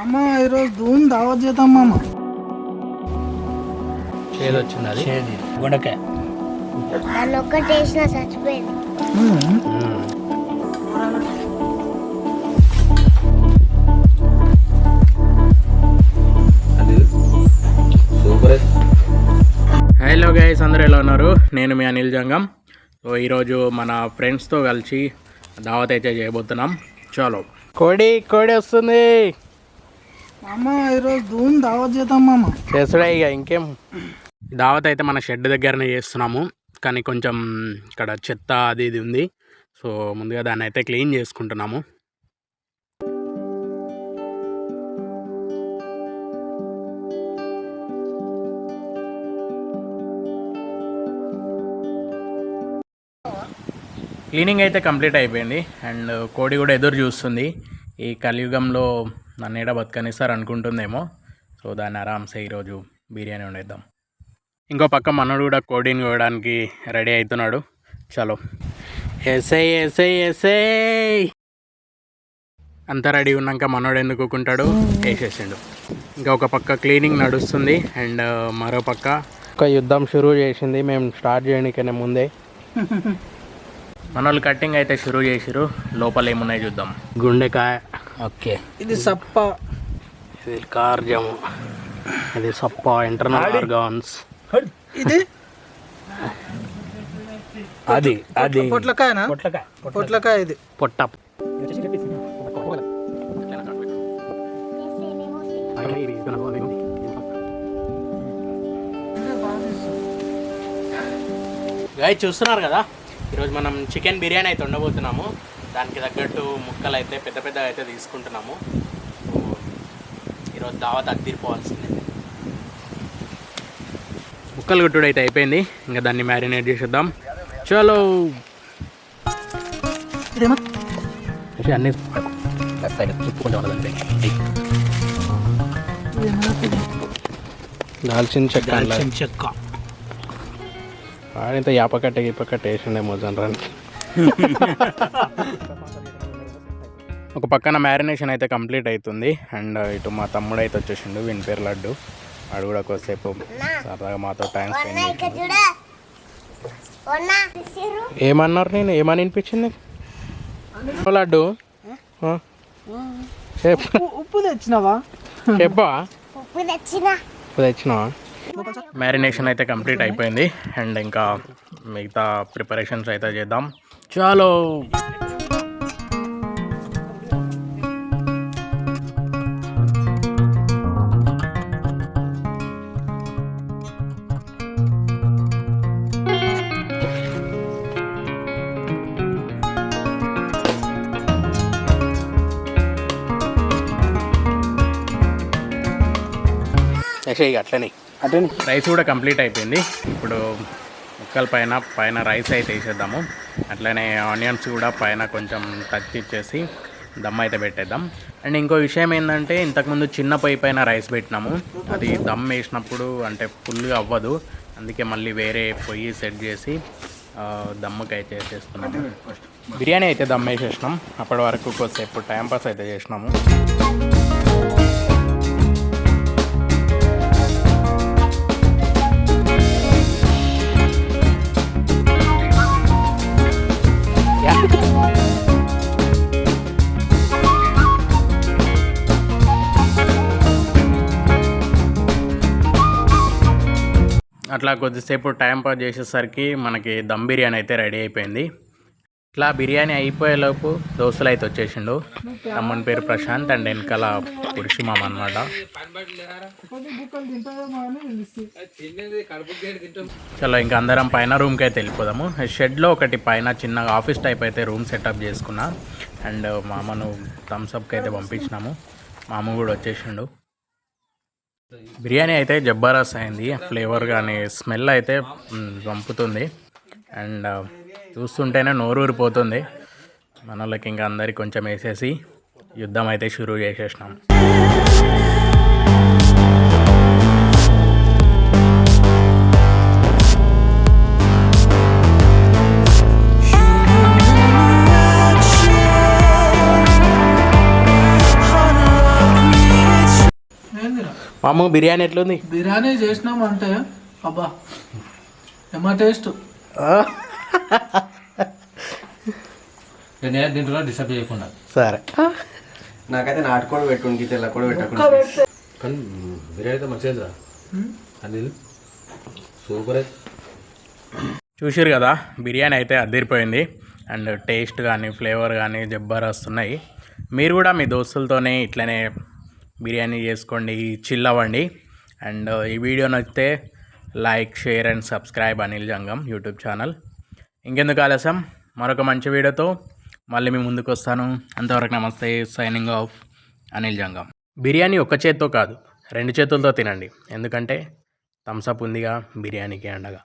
అమ్మ ఈరోజు ధూమ్ దావత్ చేద్దాం మామ. చేదు వచ్చింది అది? చేది. గుండకాయ దాన్ని ఒక్కటి వేసిన చచ్చిపోయింది. అది సూపర్ హలో గైస్ అందరూ ఎలా ఉన్నారు? నేను మీ అనిల్ జంగం. సో ఈరోజు మన ఫ్రెండ్స్తో కలిసి దావత్ అయితే చేయబోతున్నాం. చలో. కోడి కోడి వస్తుంది. ఈరోజు ధూమ్ దావత్ చేద్దాం మామ. చేసుడే ఇక ఇంకేం? దావత్ అయితే మన షెడ్ దగ్గరనే చేస్తున్నాము కానీ కొంచెం ఇక్కడ చెత్త అది ఇది ఉంది. సో ముందుగా దాన్ని అయితే క్లీన్ చేసుకుంటున్నాము. క్లీనింగ్ అయితే కంప్లీట్ అయిపోయింది. అండ్ కోడి కూడా ఎదురు చూస్తుంది. ఈ కలియుగంలో నన్ను ఏడా బతకనిస్తారు అనుకుంటుందేమో. సో దాన్ని ఆరామ్సే ఈరోజు బిర్యానీ వండేద్దాం. ఇంకో పక్క మనోడు కూడా కోడిని కోయడానికి రెడీ అవుతున్నాడు. చలో. ఎస్ఐ ఎస్ఐ ఎస్ఐ అంతా రెడీ ఉన్నాక మనోడు ఎందుకు కూకుంటాడు వేసేసిండు. ఇంకా ఒక పక్క క్లీనింగ్ నడుస్తుంది అండ్ మరో పక్క ఒక యుద్ధం షురూ చేసింది. మేము స్టార్ట్ చేయడానికనే ముందే. మనోళ్ళు కటింగ్ అయితే షురూ చేసిరు లోపల ఏమున్నాయి చూద్దాం. గుండెకాయ ఓకే. ఇది సప్ప. ఇది కార్జము ఇది సప్ప ఇంటర్నల్ ఆర్గాన్స్. ఇది? అది అది. పొట్లకాయనా? పొట్లకాయ పొట్లకాయ. ఇది. పొట్ట. గాయ చూస్తున్నారు కదా? ఈరోజు మనం చికెన్ బిర్యానీ అయితే ఉండబోతున్నాము దానికి తగ్గట్టు ముక్కలు అయితే పెద్ద పెద్ద అయితే తీసుకుంటున్నాము. ఈరోజు దావత్ అద్దరిపోవాల్సిందే. ముక్కలు కొట్టుడు అయితే అయిపోయింది. ఇంకా దాన్ని మ్యారినేట్ చేసేద్దాం. చలో. అన్ని దాల్చిన చెక్క దాల్చిన చెక్క. ఆడింత యాపకట్ట గిప్పకట్ట వేసిండే మోజన్ రాని ఒక పక్కన మ్యారినేషన్ అయితే కంప్లీట్ అవుతుంది. అండ్ ఇటు మా తమ్ముడు అయితే వచ్చేసిండు వీని పేరు లడ్డు. వాడు కూడా కొద్దిసేపు సరదాగా మాతో టైం స్పెండ్ ఏమన్నారు నేను? ఏమని వినిపించింది? ఓ లడ్డు. ఉప్పు- తెచ్చినావా? చెప్పా ఉప్పు తెచ్చిన. తెచ్చినావా? మ్యారినేషన్ అయితే కంప్లీట్ అయిపోయింది. అండ్ ఇంకా మిగతా ప్రిపరేషన్స్ అయితే చేద్దాం. చాలో ఇక అట్లనే. అటే రైస్ కూడా కంప్లీట్ అయిపోయింది. ఇప్పుడు ముక్కల పైన పైన రైస్ అయితే వేసేద్దాము. అట్లనే ఆనియన్స్ కూడా పైన కొంచెం టచ్ ఇచ్చేసి దమ్ అయితే పెట్టేద్దాం. అండ్ ఇంకో విషయం ఏంటంటే ఇంతకుముందు చిన్న పొయ్యి పైన రైస్ పెట్టినాము. అది దమ్ వేసినప్పుడు అంటే ఫుల్గా అవ్వదు. అందుకే మళ్ళీ వేరే పొయ్యి సెట్ చేసి దమ్ముకి అయితే చేస్తున్నాము బిర్యానీ అయితే దమ్ వేసేసినాం. అప్పటి వరకు కొద్దిసేపు టైంపాస్ అయితే చేసినాము. అట్లా కొద్దిసేపు టైం పాస్ చేసేసరికి మనకి దమ్ బిర్యానీ అయితే రెడీ అయిపోయింది. ఇట్లా బిర్యానీ అయిపోయేలోపు దోస్తులు అయితే వచ్చేసిండు. తమ్ముని పేరు ప్రశాంత్ అండ్ వెనకాల పురుషి మామ అనమాట చలో ఇంకా అందరం పైన రూమ్కి అయితే వెళ్ళిపోదాము. షెడ్లో ఒకటి పైన చిన్న ఆఫీస్ టైప్ అయితే రూమ్ సెటప్ చేసుకున్నా. అండ్ మామను థమ్స్అప్కి అయితే పంపించినాము. మామ కూడా వచ్చేసిండు. బిర్యానీ అయితే జబ్బరస్ అయింది. ఫ్లేవర్ కానీ స్మెల్ అయితే పంపుతుంది అండ్ uh, చూస్తుంటేనే నోరూరిపోతుంది మనలకి ఇంకా అందరికి కొంచెం వేసేసి యుద్ధం అయితే షురూ చేసేసినాం. మామ బిర్యానీ ఎట్లుంది? బిర్యానీ చేసినామంటే అబ్బా ఏమా టేస్ట్. నేను దీంట్లో డిస్టర్బ్ చేయకుండా. సరే. నాకైతే నాటుకోడి పెట్టుండి తెల్ల కూడా పెట్టకుండా కానీ బిర్యానీ అయితే మంచిగా అది సూపర్ చూసిరు కదా బిర్యానీ అయితే అదిరిపోయింది అండ్ టేస్ట్ కానీ ఫ్లేవర్ కానీ జబ్బరస్తు ఉన్నాయి. మీరు కూడా మీ దోస్తులతోనే ఇట్లనే బిర్యానీ చేసుకోండి చిల్ అవ్వండి. అండ్ ఈ వీడియో నచ్చితే like share and subscribe Anil Jangam YouTube channel. ఇంకెందుకు ఆలస్యం? మరొక మంచి వీడియోతో మళ్ళీ మీ ముందుకు వస్తాను. అంతవరకు నమస్తే సైనింగ్ ఆఫ్ అనిల్ జంగం. బిర్యానీ ఒక చేత్తో కాదు రెండు చేతులతో తినండి. ఎందుకంటే థమ్సప్ ఉందిగా బిర్యానీకి అండగా.